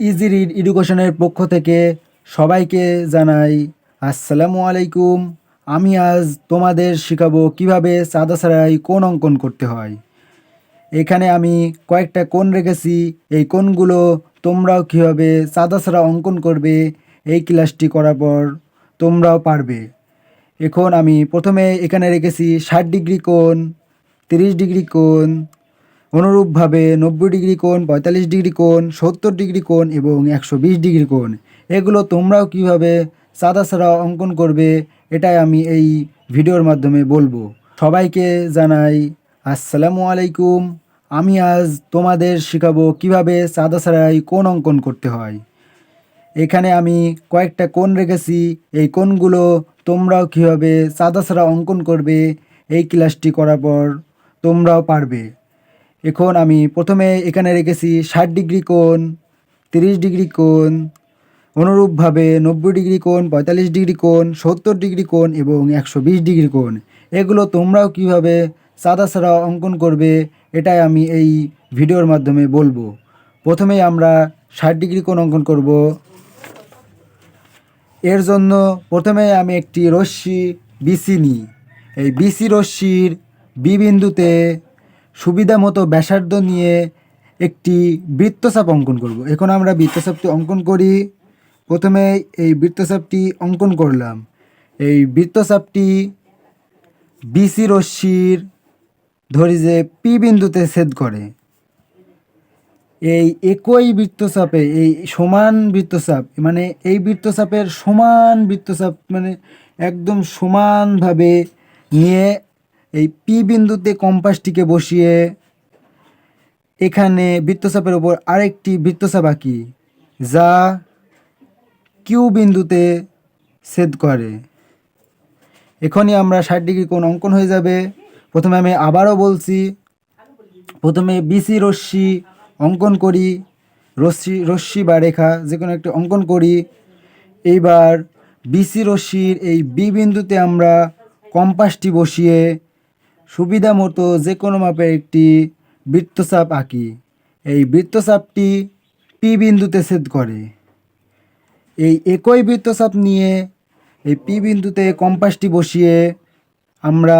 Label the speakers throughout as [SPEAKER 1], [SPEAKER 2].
[SPEAKER 1] Easy read এডুকেশনের পক্ষ থেকে সবাইকে জানাই আসসালামু আলাইকুম। আমি আজ তোমাদের শেখাবো কীভাবে সাদা ছাড়াই কোন অঙ্কন করতে হয়। এখানে আমি কয়েকটা কোণ রেখেছি। এই কোণগুলো তোমরাও কীভাবে সাদা ছাড়া অঙ্কন করবে এই ক্লাসটি করার পর তোমরাও পারবে। এখন আমি প্রথমে এখানে রেখেছি ষাট ডিগ্রি কোণ, তিরিশ ডিগ্রি কোণ অনুরূপভাবে নব্বই ডিগ্রি কোণ, পঁয়তাল্লিশ ডিগ্রি কোণ, সত্তর ডিগ্রি কোণ এবং একশো বিশ ডিগ্রি কোণ। এগুলো তোমরাও কীভাবে সাদা সাদা অঙ্কন করবে, এটাই আমি এই ভিডিওর মাধ্যমে বলব। সবাইকে জানাই আসসালামু আলাইকুম। আমি আজ তোমাদের শেখাবো কীভাবে সাদা সাদাই কোন অঙ্কন করতে হয়। এখানে আমি কয়েকটা কোণ রেখেছি। এই কোণগুলো তোমরাও কীভাবে সাদা অঙ্কন করবে, এই ক্লাসটি করার পর তোমরাও পারবে। এখন আমি প্রথমে এখানে রেখেছি ষাট ডিগ্রি কোণ, তিরিশ ডিগ্রি কোণ, অনুরূপভাবে নব্বই ডিগ্রি কোণ, পঁয়তাল্লিশ ডিগ্রি কোণ, সত্তর ডিগ্রি কোণ এবং একশো বিশ ডিগ্রি কোণ। এগুলো তোমরাও কীভাবে সাদা সাদা অঙ্কন করবে, এটাই আমি এই ভিডিওর মাধ্যমে বলব। প্রথমেই আমরা ষাট ডিগ্রি কোণ অঙ্কন করব। এর জন্য প্রথমে আমি একটি রশ্মি বিসি নিই। এই বিসি রশ্মির বি বিন্দুতে সুবিধা মতো ব্যাসার্ধ নিয়ে একটি বৃত্তচাপ অঙ্কন করব। এখন আমরা বৃত্তচাপটি অঙ্কন করি। প্রথমে এই বৃত্তচাপটি অঙ্কন করলাম। এই বৃত্তচাপটি বিসি রশ্মির ধরি যে পি বিন্দুতে ছেদ করে। এই একই বৃত্তচাপে এই সমান বৃত্তচাপ মানে এই বৃত্তচাপের সমান বৃত্তচাপ মানে একদম সমানভাবে নিয়ে এই পি বিন্দুতে কম্পাসটিকে বসিয়ে এখানে বৃত্তচাপের ওপর আরেকটি বৃত্তচাপ আঁকি, যা কিউ বিন্দুতে ছেদ করে। এখনই আমরা ষাট ডিগ্রি কোণ অঙ্কন হয়ে যাবে। প্রথমে আমি আবারও বলছি, প্রথমে বিসি রশ্মি অঙ্কন করি, রশ্মি রশ্মি বা রেখা যে কোনো একটি অঙ্কন করি। এইবার বিসি রশ্মির এই বি বিন্দুতে আমরা কম্পাসটি বসিয়ে সুবিধা মতো যে কোনো মাপের একটি বৃত্তচাপ আঁকি। এই বৃত্তচাপটি পি বিন্দুতে ছেদ করে। এই একই বৃত্তচাপ নিয়ে এই পি বিন্দুতে কম্পাসটি বসিয়ে আমরা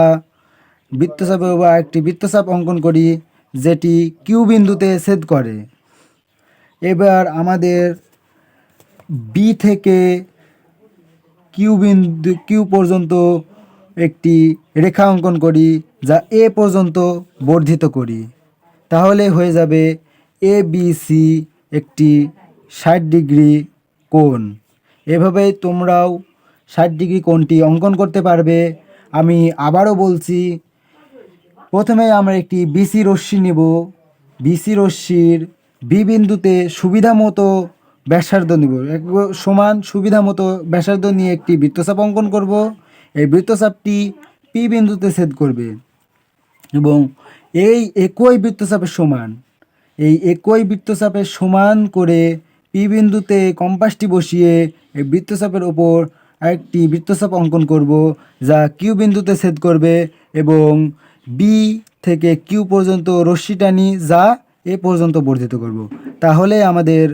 [SPEAKER 1] বৃত্তচাপে বা একটি বৃত্তচাপ অঙ্কন করি, যেটি কিউ বিন্দুতে ছেদ করে। এবার আমাদের বি থেকে কিউ বিন্দু কিউ পর্যন্ত একটি রেখা অঙ্কন করি যা এ পর্যন্ত বর্ধিত করি। তাহলে হয়ে যাবে এ, বি, সি একটি ষাট ডিগ্রি কোণ। এভাবে তোমরাও ষাট ডিগ্রি কোণটি অঙ্কন করতে পারবে। আমি আবারও বলছি, প্রথমে আমরা একটি বিসি রশ্মি নেব। বিসি রশ্মির বি বিন্দুতে সুবিধা মতো ব্যাসার্ধ নিব। সমান সুবিধা মতো ব্যাসার্ধ নিয়ে একটি বৃত্তচাপ অঙ্কন করব। এই বৃত্তচাপটি পি বিন্দুতে ছেদ করবে এবং এই একই বৃত্তচাপের সমান, এই একই বৃত্তচাপের সমান করে পি বিন্দুতে কম্পাসটি বসিয়ে এই বৃত্তচাপের ওপর আরেকটি বৃত্তচাপ অঙ্কন করব, যা কিউ বিন্দুতে ছেদ করবে এবং বি থেকে কিউ পর্যন্ত রশ্মি টানি যা এ পর্যন্ত বর্ধিত করব। তাহলে আমাদের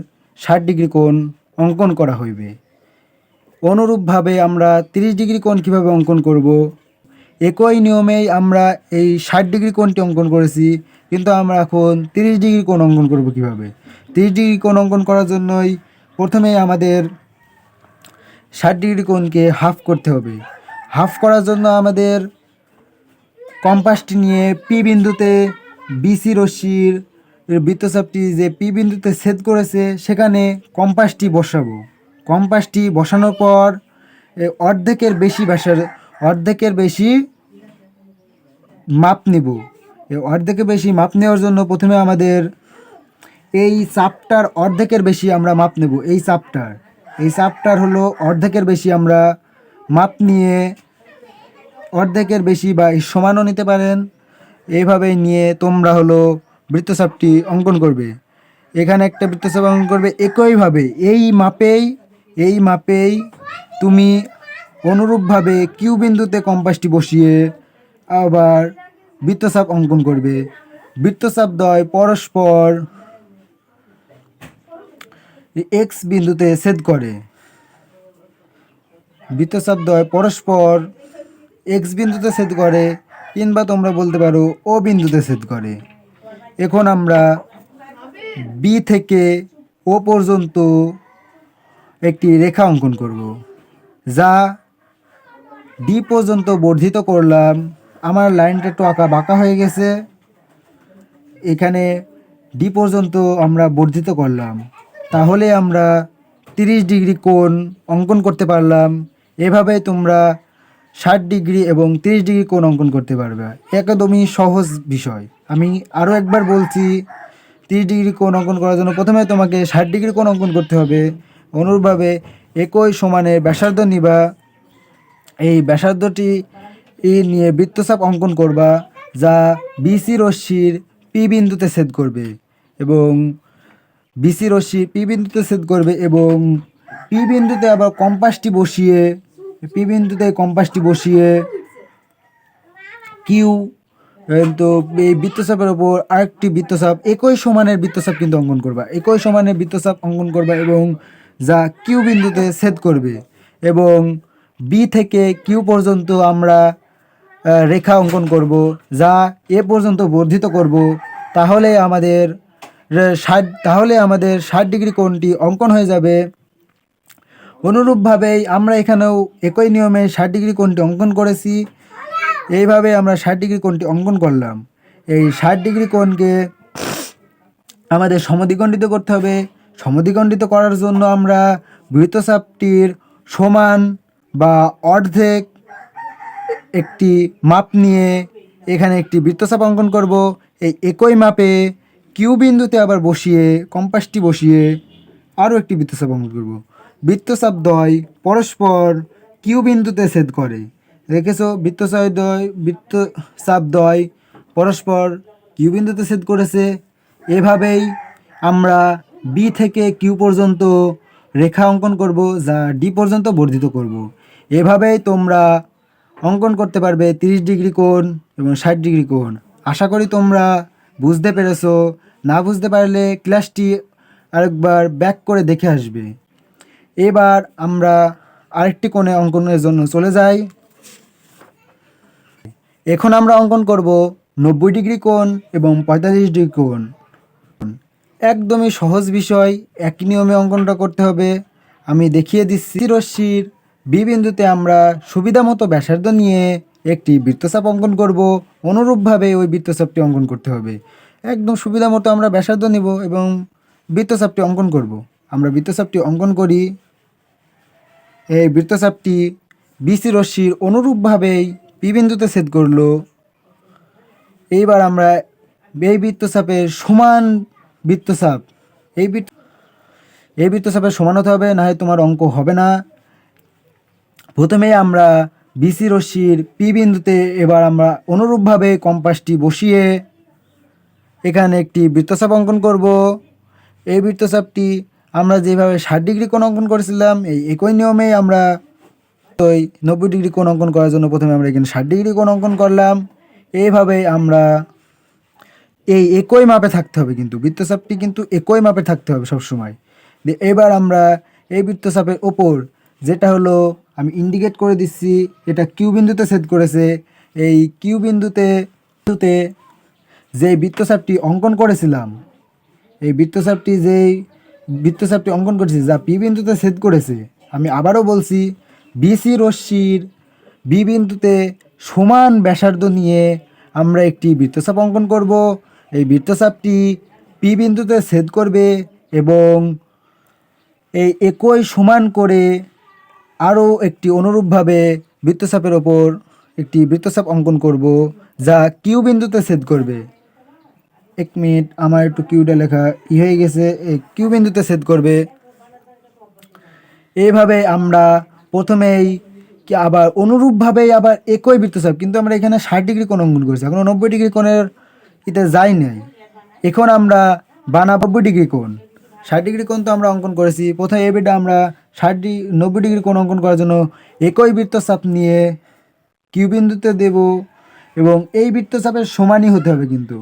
[SPEAKER 1] ষাট ডিগ্রি কোণ অঙ্কন করা হইবে। অনুরূপভাবে আমরা 30 ডিগ্রি কোণ কীভাবে অঙ্কন করব? একই নিয়মেই আমরা এই ষাট ডিগ্রি কোণটি অঙ্কন করেছি, কিন্তু আমরা এখন 30 ডিগ্রি কোণ অঙ্কন করব কীভাবে? 30 ডিগ্রি কোণ অঙ্কন করার জন্যই প্রথমেই আমাদের ষাট ডিগ্রি কোণকে হাফ করতে হবে। হাফ করার জন্য আমাদের কম্পাসটি নিয়ে পি বিন্দুতে বিসি রশ্মির বৃত্তচাপটি যে পি বিন্দুতে ছেদ করেছে, সেখানে কম্পাসটি বসাবো। কম্পাসটি বসানোর পর অর্ধেকের বেশি ব্যাসের অর্ধেকের বেশি মাপ নিব। অর্ধেকের বেশি মাপ নেওয়ার জন্য প্রথমে আমাদের এই চাপটার অর্ধেকের বেশি আমরা মাপ নেব, এই চাপটার। এই চাপটার হলো অর্ধেকের বেশি আমরা মাপ নিয়ে অর্ধেকের বেশি বা সমানও নিতে পারেন। এইভাবে নিয়ে তোমরা হলো বৃত্তচাপটি অঙ্কন করবে। এখানে একটা বৃত্তচাপ অঙ্কন করবে। একইভাবে এই মাপেই এই মাপেই তুমি অনুরূপভাবে কিউ বিন্দুতে কম্পাসটি বসিয়ে আবার বৃত্তচাপ অঙ্কন করবে। বৃত্তচাপ দ্বয় পরস্পর এক্স বিন্দুতে ছেদ করে। বৃত্তচাপদ্বয় পরস্পর এক্স বিন্দুতে ছেদ করে, কিংবা তোমরা বলতে পারো ও বিন্দুতে ছেদ করে। এখন আমরা বি থেকে ও পর্যন্ত একটি রেখা অঙ্কন করব, যা ডি পর্যন্ত বর্ধিত করলাম। আমার লাইনটা একটু আঁকা বাঁকা হয়ে গেছে। এখানে ডি পর্যন্ত আমরা বর্ধিত করলাম। তাহলে আমরা তিরিশ ডিগ্রি কোণ অঙ্কন করতে পারলাম। এভাবে তোমরা ষাট ডিগ্রি এবং তিরিশ ডিগ্রি কোণ অঙ্কন করতে পারবে। একদমই সহজ বিষয়। আমি আরও একবার বলছি, তিরিশ ডিগ্রি কোণ অঙ্কন করার জন্য প্রথমে তোমাকে ষাট ডিগ্রি কোণ অঙ্কন করতে হবে। অনুরূপভাবে একই সমানে ব্যাসার্ধ নিবা। এই ব্যাসার্ধটি নিয়ে বৃত্তচাপ অঙ্কন করবা, যা বিসি রশ্মির পি বিন্দুতে ছেদ করবে এবং বিসি রশ্মি পি বিন্দুতে ছেদ করবে এবং পি বিন্দুতে আবার কম্পাসটি বসিয়ে পি বিন্দুতে কম্পাসটি বসিয়ে কিউ তো এই বৃত্তচাপের ওপর আরেকটি বৃত্তচাপ, একই সমানের বৃত্তচাপ কিন্তু অঙ্কন করবা। একই সমানের বৃত্তচাপ অঙ্কন করবা এবং যা কিউ বিন্দুতে ছেদ করবে এবং বি থেকে কিউ পর্যন্ত আমরা রেখা অঙ্কন করব যা এ পর্যন্ত বর্ধিত করব। তাহলে আমাদের ষাট, তাহলে আমাদের ষাট ডিগ্রি কোণটি অঙ্কন হয়ে যাবে। অনুরূপভাবেই আমরা এখানেও একই নিয়মে ষাট ডিগ্রি কোণটি অঙ্কন করেছি। এইভাবে আমরা ষাট ডিগ্রি কোণটি অঙ্কন করলাম। এই ষাট ডিগ্রি কোণকে আমাদের সমদ্বিখণ্ডিত করতে হবে। সমদ্বিখণ্ডিত করার জন্য আমরা বৃত্তচাপটির সমান বা অর্ধেক একটি মাপ নিয়ে এখানে একটি বৃত্তচাপ অঙ্কন করব। এই একই মাপে কিউ বিন্দুতে আবার বসিয়ে কম্পাসটি বসিয়ে আরও একটি বৃত্তচাপ অঙ্কন করব। বৃত্তচাপ দ্বয় পরস্পর কিউ বিন্দুতে ছেদ করে। দেখেছ? বৃত্তচাপ দ্বয় বৃত্তচাপ দ্বয় পরস্পর কিউ বিন্দুতে ছেদ করেছে। এভাবেই আমরা বি থেকে কিউ পর্যন্ত রেখা অঙ্কন করব, যা ডি পর্যন্ত বর্ধিত করব। এভাবেই তোমরা অঙ্কন করতে পারবে তিরিশ ডিগ্রি কোণ এবং ষাট ডিগ্রি কোণ। আশা করি তোমরা বুঝতে পেরেছ, না বুঝতে পারলে ক্লাসটি আরেকবার ব্যাক করে দেখে আসবে। এবার আমরা আরেকটি কোণে অঙ্কনের জন্য চলে যাই। এখন আমরা অঙ্কন করব নব্বই ডিগ্রি কোণ এবং পঁয়তাল্লিশ ডিগ্রি কোণ। একদমই সহজ বিষয় একই নিয়মে অঙ্কনটা করতে হবে। আমি দেখিয়ে দিচ্ছি রশ্মির। বি বিন্দুতে আমরা সুবিধা মতো ব্যাসার্ধ নিয়ে একটি বৃত্তচাপ অঙ্কন করব। অনুরূপভাবে ওই বৃত্তচাপটি অঙ্কন করতে হবে। একদম সুবিধা মতো আমরা ব্যাসার্ধ নেব এবং বৃত্তচাপটি অঙ্কন করব। আমরা বৃত্তচাপটি অঙ্কন করি। এই বৃত্তচাপটি বিসি রশ্মির অনুরূপভাবেই পি বিন্দুতে ছেদ করল। এইবার আমরা এই বৃত্তচাপের সমান বৃত্তচাপ। এই বৃত্ত এই বৃত্তচাপের সমান হতে হবে না হয় তোমার অঙ্ক হবে না। প্রথমে আমরা বিসি রশ্মির পি বিন্দুতে এবার আমরা অনুরূপভাবে কম্পাসটি বসিয়ে এখানে একটি বৃত্তচাপ অঙ্কন করব। এই বৃত্তচাপটি আমরা যেভাবে ষাট ডিগ্রি কোণ অঙ্কন করেছিলাম, এই একই নিয়মে আমরা ওই নব্বই ডিগ্রি কোণ অঙ্কন করার জন্য প্রথমে আমরা এখানে ষাট ডিগ্রি কোণ অঙ্কন করলাম। এইভাবে আমরা এই একই মাপে থাকতে হবে কিন্তু, বৃত্তচাপটি কিন্তু একই মাপে থাকতে হবে সবসময়। এবার আমরা এই বৃত্তচাপের ওপর যেটা হলো, আমি ইন্ডিকেট করে দিচ্ছি, এটা কিউ বিন্দুতে সেট করেছে, এই কিউ বিন্দুতে বিন্দুতে যে বৃত্তচাপটি অঙ্কন করেছিলাম, এই বৃত্তচাপটি যেই বৃত্তচাপটি অঙ্কন করেছি, যা পি বিন্দুতে ছেদ করেছে, আমি আবারও বলছি বিসি রশ্মির বি বিন্দুতে সমান ব্যাসার্ধ নিয়ে আমরা একটি বৃত্তচাপ অঙ্কন করব। এই বৃত্তচাপটি পি বিন্দুতে ছেদ করবে এবং এই একই সমান করে আরও একটি অনুরূপভাবে বৃত্তচাপের ওপর একটি বৃত্তচাপ অঙ্কন করব, যা কিউ বিন্দুতে ছেদ করবে। এক মিনিট, আমার একটু কিউটা লেখা ই হয়ে গেছে, এই কিউ বিন্দুতে সেট করবে। এইভাবে আমরা প্রথমেই আবার অনুরূপভাবেই আবার একই বৃত্তচাপ, কিন্তু আমরা এখানে ষাট ডিগ্রি কোণ অঙ্কন করেছি, এখন নব্বই ডিগ্রি কোণের ইতে যাই নাই। এখন আমরা বানা নব্বই ডিগ্রি কোণ। ষাট ডিগ্রি কোণ তো আমরা অঙ্কন করেছি। প্রথমে এই বিটা আমরা ষাট ডিগ্রি নব্বই ডিগ্রি কোণ অঙ্কন করার জন্য একই বৃত্তচাপ নিয়ে কিউ বিন্দুতে দেব এবং এই বৃত্তচাপের সমানই হতে হবে কিন্তু।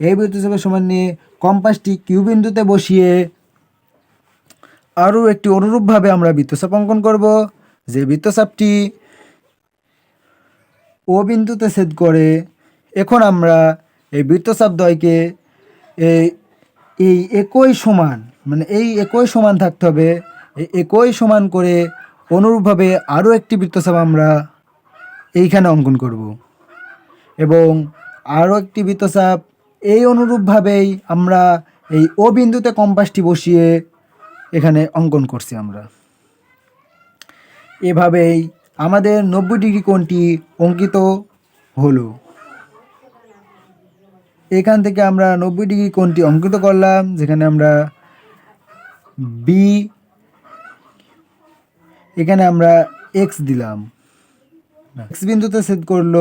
[SPEAKER 1] এই বৃত্তচাপের সমান নিয়ে কম্পাসটি কিউ বিন্দুতে বসিয়ে আরও একটি অনুরূপভাবে আমরা বৃত্তচাপ অঙ্কন করব। যে বৃত্তচাপটি ও বিন্দুতে ছেদ করে, এখন আমরা এই বৃত্তচাপ দ্বয়কে এই এই একই সমান মানে এই একই সমান থাকতে হবে, এই একই সমান করে অনুরূপভাবে আরও একটি বৃত্তচাপ আমরা এইখানে অঙ্কন করব। এবং আরও একটি বৃত্তচাপ এই অনুরূপভাবেই আমরা এই ও বিন্দুতে কম্পাসটি বসিয়ে এখানে অঙ্কন করছি আমরা। এভাবেই আমাদের নব্বই ডিগ্রি কোণটি অঙ্কিত হলো। এখান থেকে আমরা নব্বই ডিগ্রি কোণটি অঙ্কিত করলাম, যেখানে আমরা বি এখানে আমরা এক্স দিলাম। এক্স বিন্দুতে সেট করল।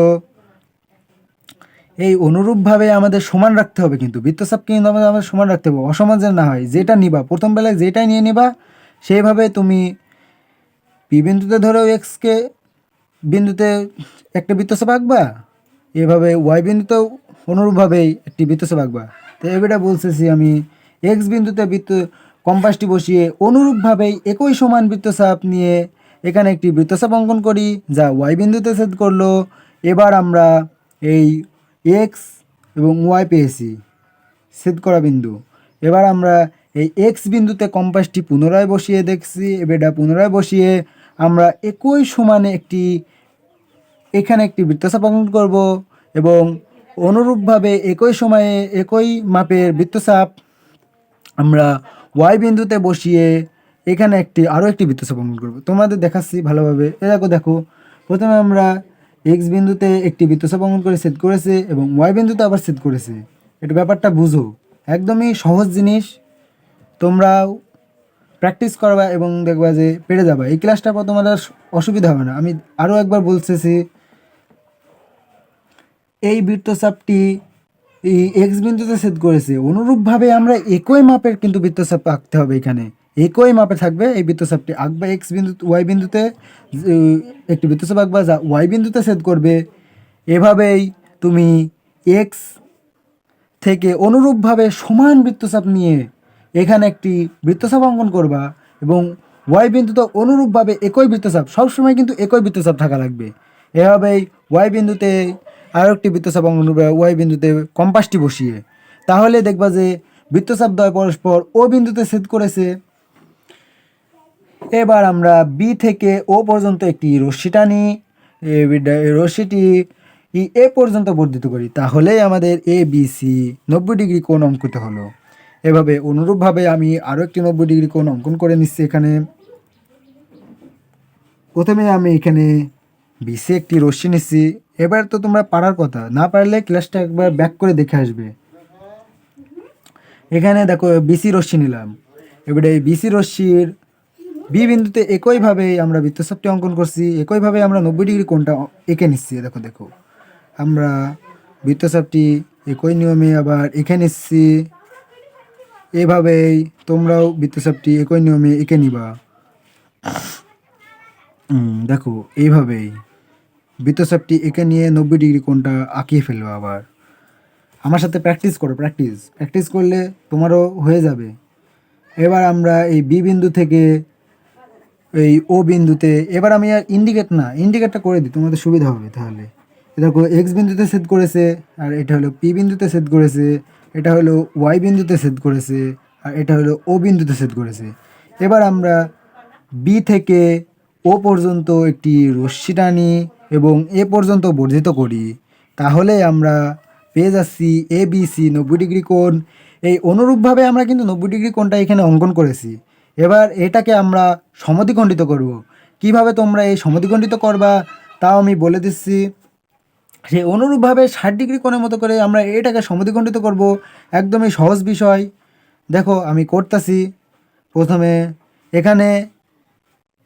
[SPEAKER 1] এই অনুরূপভাবে আমাদের সমান রাখতে হবে কিন্তু, বৃত্তচাপ কিন্তু আমাদের আমাদের সমান রাখতে হবে অসমান যেন না হয়, যেটা নিবা, প্রথম বেলায় যেটাই নিয়ে নিবা, সেইভাবে তুমি পি বিন্দুতে ধরো এক্সকে বিন্দুতে একটা বৃত্তচাপ আঁকবা, এভাবে ওয়াই বিন্দুতেও অনুরূপভাবেই একটি বৃত্তচাপ আঁকবা তো এবারে বলতেছি আমি এক্স বিন্দুতে বৃত্ত কম্পাসটি বসিয়ে অনুরূপভাবেই একই সমান বৃত্তচাপ নিয়ে এখানে একটি বৃত্তচাপ অঙ্কন করি, যা ওয়াই বিন্দুতে ছেদ করল। এবার আমরা এই এক্স এবং ওয়াই পেয়েছি, ছেদ করা বিন্দু। এবার আমরা এই এক্স বিন্দুতে কম্পাসটি পুনরায় বসিয়ে দেখছি এবারটা পুনরায় বসিয়ে আমরা একই সমানে একটি, এখানে একটি বৃত্তচাপ অঙ্কন করব এবং অনুরূপভাবে একই সময়ে একই মাপের বৃত্তচাপ আমরা ওয়াই বিন্দুতে বসিয়ে এখানে একটি, আরও একটি বৃত্তচাপ অঙ্কন করব। তোমাদের দেখাচ্ছি ভালোভাবে। এ দেখো প্রথমে আমরা এক্স বিন্দুতে একটি বৃত্তচাপ অঙ্কন করে সেট করেছে এবং ওয়াই বিন্দুতে আবার সেট করেছে। এটা ব্যাপারটা বুঝো। একদমই সহজ জিনিস। তোমরাও প্র্যাকটিস করবা এবং দেখবা যে পেরে যাবা। এই ক্লাসটা পর তোমাদের অসুবিধা হবে না। আমি আরও একবার বলতেছি এই বৃত্তচাপটি এই এক্স বিন্দুতে ছেদ করেছে। অনুরূপভাবে আমরা একই মাপের কিন্তু বৃত্তচাপ আঁকতে হবে এখানে। একই মাপে থাকবে এই বৃত্তচাপটি। আঁকবে এক্স বিন্দু ওয়াই বিন্দুতে একটি বৃত্তচাপ আঁকবা যা ওয়াই বিন্দুতে ছেদ করবে। এভাবেই তুমি এক্স থেকে অনুরূপভাবে সমান বৃত্তচাপ নিয়ে এখানে একটি বৃত্তচাপ অঙ্কন করবা এবং ওয়াই বিন্দুতে অনুরূপভাবে একই বৃত্তচাপ, সবসময় কিন্তু একই বৃত্তচাপ থাকা লাগবে। এভাবেই ওয়াই বিন্দুতে আরও একটি বৃত্তচাপ অঙ্কন করবে ওয়াই বিন্দুতে কম্পাসটি বসিয়ে, তাহলে দেখবা যে বৃত্তচাপ দ্বয় পরস্পর ও বিন্দুতে ছেদ করেছে। এবার আমরা বি থেকে ও পর্যন্ত একটি রশ্মি টানি রশ্মিটি এ পর্যন্ত বর্ধিত করি, তাহলেই আমাদের এ বি সি নব্বই ডিগ্রি কোণ অঙ্কিত হলো। এভাবে অনুরূপভাবে আমি আরও একটি নব্বই ডিগ্রি কোণ অঙ্কন করে নিচ্ছি এখানে। প্রথমে আমি এখানে বিসি একটি রশ্মি নিচ্ছি এবার তো তোমরা পারার কথা। না পারলে ক্লাসটা একবার ব্যাক করে দেখে আসবে। এখানে দেখো বিসি রশ্মি নিলাম। এবারে এই বিসি রশ্মির বি বিন্দুতে একইভাবে আমরা বৃত্তচাপটি অঙ্কন করছি একইভাবে আমরা নব্বই ডিগ্রি কোণটা এঁকে নিচ্ছি। দেখো দেখো। আমরা বৃত্তচাপটি একই নিয়মে আবার এঁকে নিচ্ছি। এভাবেই তোমরাও বৃত্তচাপটি একই নিয়মে এঁকে নিবা। দেখো, এইভাবেই। বৃত্তচাপটি এঁকে নিয়ে নব্বই ডিগ্রি কোণটা আঁকিয়ে ফেলব আবার। আমার সাথে প্র্যাকটিস করো প্র্যাকটিস প্র্যাকটিস করলে তোমারও হয়ে যাবে। এবার আমরা এই বি বিন্দু থেকে এই ও বিন্দুতে, এবার আমি আর ইন্ডিকেট না ইন্ডিকেটটা করে দিই, তোমাদের সুবিধা হবে তাহলে। এ দেখো এক্স বিন্দুতে সেট করেছে, আর এটা হলো পি বিন্দুতে সেট করেছে, এটা হলো ওয়াই বিন্দুতে সেট করেছে, আর এটা হলো ও বিন্দুতে সেট করেছে। এবার আমরা বি থেকে ও পর্যন্ত একটি রশ্মি টানি এবং এ পর্যন্ত বর্ধিত করি। তাহলে আমরা পেয়ে যাচ্ছি এ বি সি নব্বই ডিগ্রি কোণ। এই অনুরূপভাবে আমরা কিন্তু নব্বই ডিগ্রি কোণটা এখানে অঙ্কন করেছি। এবার এটাকে আমরা সমদ্বিখণ্ডিত করব। কীভাবে তোমরা এই সমদ্বিখণ্ডিত করবা, তাও আমি বলে দিচ্ছি। সে অনুরূপভাবে ষাট ডিগ্রি কোণের মতো করে আমরা এটাকে সমদ্বিখণ্ডিত করব। একদমই সহজ বিষয়। দেখো, আমি করতেছি। প্রথমে এখানে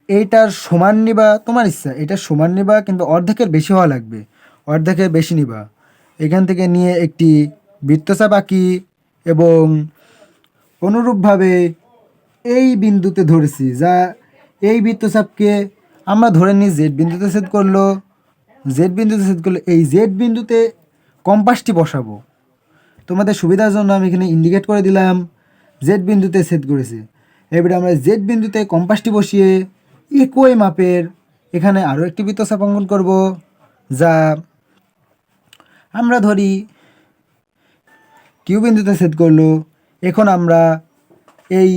[SPEAKER 1] এইটার সমান নিবা, তোমার ইচ্ছা এটার সমান নিবা, কিন্তু অর্ধেকের বেশি হওয়া লাগবে। অর্ধেকের বেশি নিবা। এখান থেকে নিয়ে একটি বৃত্তচাপ আঁকি এবং অনুরূপভাবে এই বিন্দুতে ধরেছি যা এই বৃত্তচাপকে আমরা ধরে নিই জেড বিন্দুতে সেট করল জেড বিন্দুতে সেট করল, এই জেড বিন্দুতে কম্পাসটি বসাবো। তোমাদের সুবিধার জন্য আমি এখানে ইন্ডিকেট করে দিলাম জেড বিন্দুতে সেট করেছি। এবারে আমরা জেড বিন্দুতে কম্পাসটি বসিয়ে একই মাপের? এখানে আরও একটি বৃত্তচাপ অঙ্কন করব, যা আমরা ধরি কিউ বিন্দুতে সেট করল। এখন আমরা এই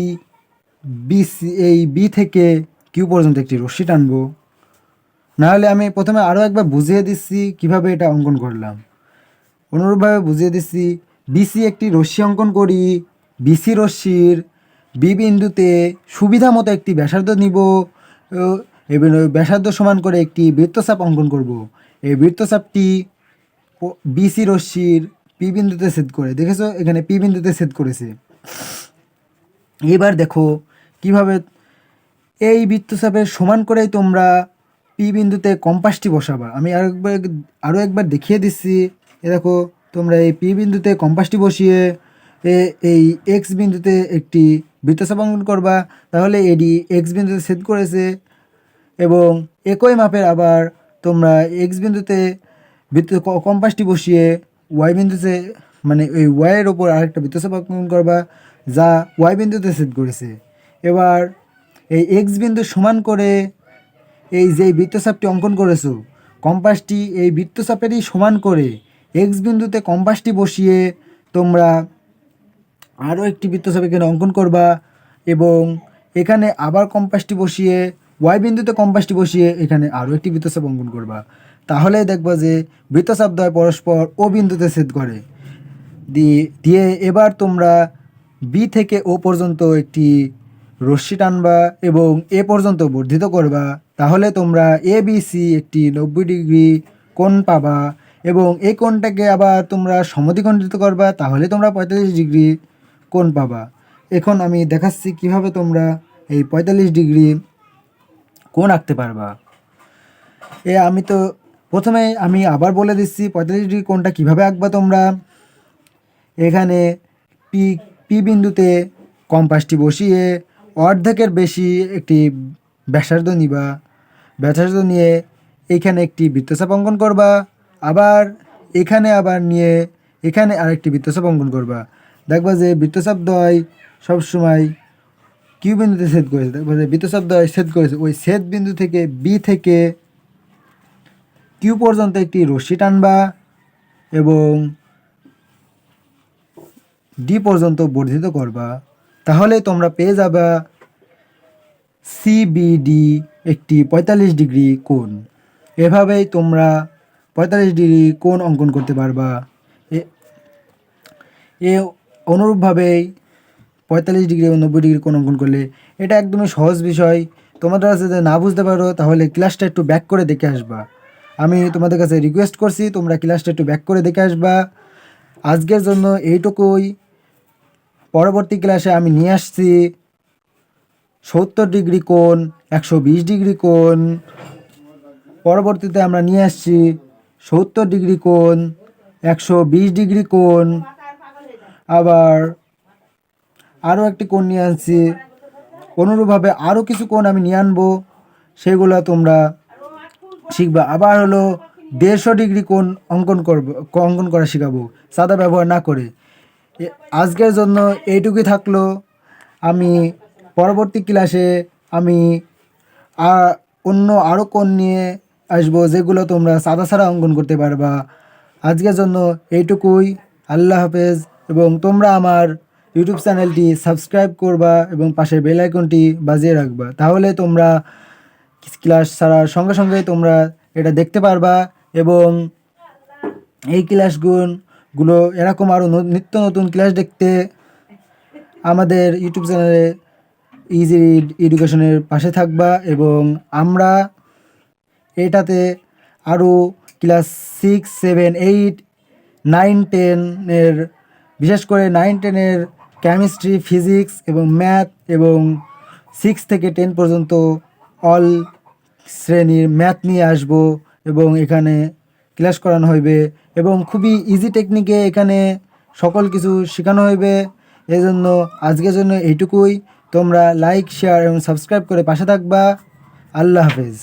[SPEAKER 1] বি এই বি থেকে কিউ পর্যন্ত একটি রশ্মি টানবো। নাহলে আমি প্রথমে আরও একবার বুঝিয়ে দিচ্ছি কীভাবে এটা অঙ্কন করলাম। অনুরূপভাবে বুঝিয়ে দিচ্ছি বিসি একটি রশ্মি অঙ্কন করি বিসি রশ্মির বি বিন্দুতে সুবিধা মতো একটি ব্যাসার্ধ নিব এবং ব্যাসার্ধ সমান করে একটি বৃত্তচাপ অঙ্কন করব। এই বৃত্তচাপটি বিসি রশ্মির পি বিন্দুতে সেট করে। দেখেছ? এখানে পি বিন্দুতে সেট করেছে। এবার দেখো কীভাবে এই বৃত্তচাপের সমান করেই তোমরা পি বিন্দুতে কম্পাসটি বসাবা। আমি আরেকবার আরও একবার দেখিয়ে দিচ্ছি। এ দেখো, তোমরা এই পি বিন্দুতে কম্পাসটি বসিয়ে এই এক্স বিন্দুতে একটি বৃত্তচাপ অঙ্কন করবা, তাহলে এডি এক্স বিন্দুতে সেট করেছে এবং একই মাপের আবার তোমরা এক্স বিন্দুতে বৃত্ত কম্পাসটি বসিয়ে ওয়াই বিন্দুতে মানে ওই ওয়াইয়ের ওপর আরেকটা বৃত্তচাপ অঙ্কন করবা, যা ওয়াই বিন্দুতে সেট করেছে। এবার এই এক্স বিন্দু সমান করে এই যে বৃত্তচাপটি অঙ্কন করেছ, কম্পাসটি এই বৃত্তচাপেরই সমান করে এক্স বিন্দুতে কম্পাসটি বসিয়ে তোমরা আরও একটি বৃত্তচাপ এখানে অঙ্কন করবা এবং এখানে আবার কম্পাসটি বসিয়ে ওয়াই বিন্দুতে কম্পাসটি বসিয়ে এখানে আরও একটি বৃত্তচাপ অঙ্কন করবা। তাহলে দেখবা যে বৃত্তচাপ দ্বয় পরস্পর ও বিন্দুতে ছেদ করে। দিয়ে দিয়ে এবার তোমরা বি থেকে ও পর্যন্ত একটি রশ্মি টানবা এবং এ পর্যন্ত বর্ধিত করবা। তাহলে তোমরা এ বি সি একটি নব্বই ডিগ্রি কোণ পাবা এবং এই কোণটাকে আবার তোমরা সমদ্বিখণ্ডিত করবা। তাহলে তোমরা পঁয়তাল্লিশ ডিগ্রি কোণ পাবা এখন আমি দেখাচ্ছি কীভাবে তোমরা এই পঁয়তাল্লিশ ডিগ্রি কোণ আঁকতে পারবা। এ, আমি তো প্রথমে আমি আবার বলে দিচ্ছি পঁয়তাল্লিশ ডিগ্রি কোণটা কীভাবে আঁকবা তোমরা। এখানে পি পি বিন্দুতে কম্পাসটি বসিয়ে অর্ধেকের বেশি একটি ব্যাসার্ধ নিবা। ব্যাসার্ধ নিয়ে এখানে একটি বৃত্তচাপ অঙ্কন করবা। আবার এখানে আবার নিয়ে এখানে আরেকটি বৃত্তচাপ অঙ্কন করবা। দেখবা যে বৃত্তচাপ দ্বয় সবসময় কিউ বিন্দুতে ছেদ করেছে। দেখবা যে বৃত্তচাপ দ্বয় ছেদ করেছে। ওই ছেদ বিন্দু থেকে বি থেকে কিউ পর্যন্ত একটি রশ্মি টানবা এবং ডি পর্যন্ত বর্ধিত করবা। তাহলে তোমরা পেয়ে যাবা সিবিডি একটি পঁয়তাল্লিশ ডিগ্রি কোণ। এভাবেই তোমরা পঁয়তাল্লিশ ডিগ্রি কোণ অঙ্কন করতে পারবা। এ অনুরূপভাবেই পঁয়তাল্লিশ ডিগ্রি এবং নব্বই ডিগ্রি কোণ অঙ্কন করলে এটা একদমই সহজ বিষয়। তোমাদের কাছে যদি না বুঝতে পারো, তাহলে ক্লাসটা একটু ব্যাক করে দেখে আসবা। আমি তোমাদের কাছে রিকোয়েস্ট করছি, তোমরা ক্লাসটা একটু ব্যাক করে দেখে আসবা। আজকের জন্য এইটুকুই। পরবর্তী ক্লাসে আমি নিয়ে আসছি সত্তর ডিগ্রি কোণ, একশো বিশ ডিগ্রি কোণ। পরবর্তীতে আমরা নিয়ে আসছি সত্তর ডিগ্রি কোণ, একশো বিশ ডিগ্রি কোণ। আবার আরও একটি কোণ নিয়ে আনছি। অনুরূপভাবে আরও কিছু কোণ আমি নিয়ে আনব, সেগুলো তোমরা শিখবা। আবার হলো দেড়শো ডিগ্রি কোণ অঙ্কন করব, অঙ্কন করা শেখাবো, সাদা ব্যবহার না করে। আজকের জন্য এইটুকুই থাকল। আমি পরবর্তী ক্লাসে আমি আ- অন্য আরও কোণ নিয়ে আসব, যেগুলো তোমরা সাদা সাদা অঙ্কন করতে পারবা। আজকের জন্য এইটুকুই। আল্লাহ হাফেজ। এবং তোমরা আমার ইউটিউব চ্যানেলটি সাবস্ক্রাইব করবা এবং পাশের বেল আইকনটি বাজিয়ে রাখবা। তাহলে তোমরা ক্লাস ছাড়ার সঙ্গে সঙ্গে তোমরা এটা দেখতে পারবা এবং এই ক্লাসগুলো এরকম আরও নিত্য নতুন ক্লাস দেখতে আমাদের ইউটিউব চ্যানেলে ইজি এডুকেশনের পাশে থাকবা এবং আমরা এটাতে আরও class six seven eight nine টেনের বিশেষ করে নাইন টেনের কেমিস্ট্রি ফিজিক্স এবং ম্যাথ এবং সিক্স থেকে টেন পর্যন্ত অল শ্রেণির ম্যাথ নিয়ে আসব এবং এখানে ক্লাস করানো হইবে এবং খুবই ইজি টেকনিকে এখানে সকল কিছু শেখানো হইবে। এই জন্য আজকের জন্য এইটুকুই। তোমরা লাইক শেয়ার এবং সাবস্ক্রাইব করে পাশে থাকবা। আল্লাহ হাফেজ।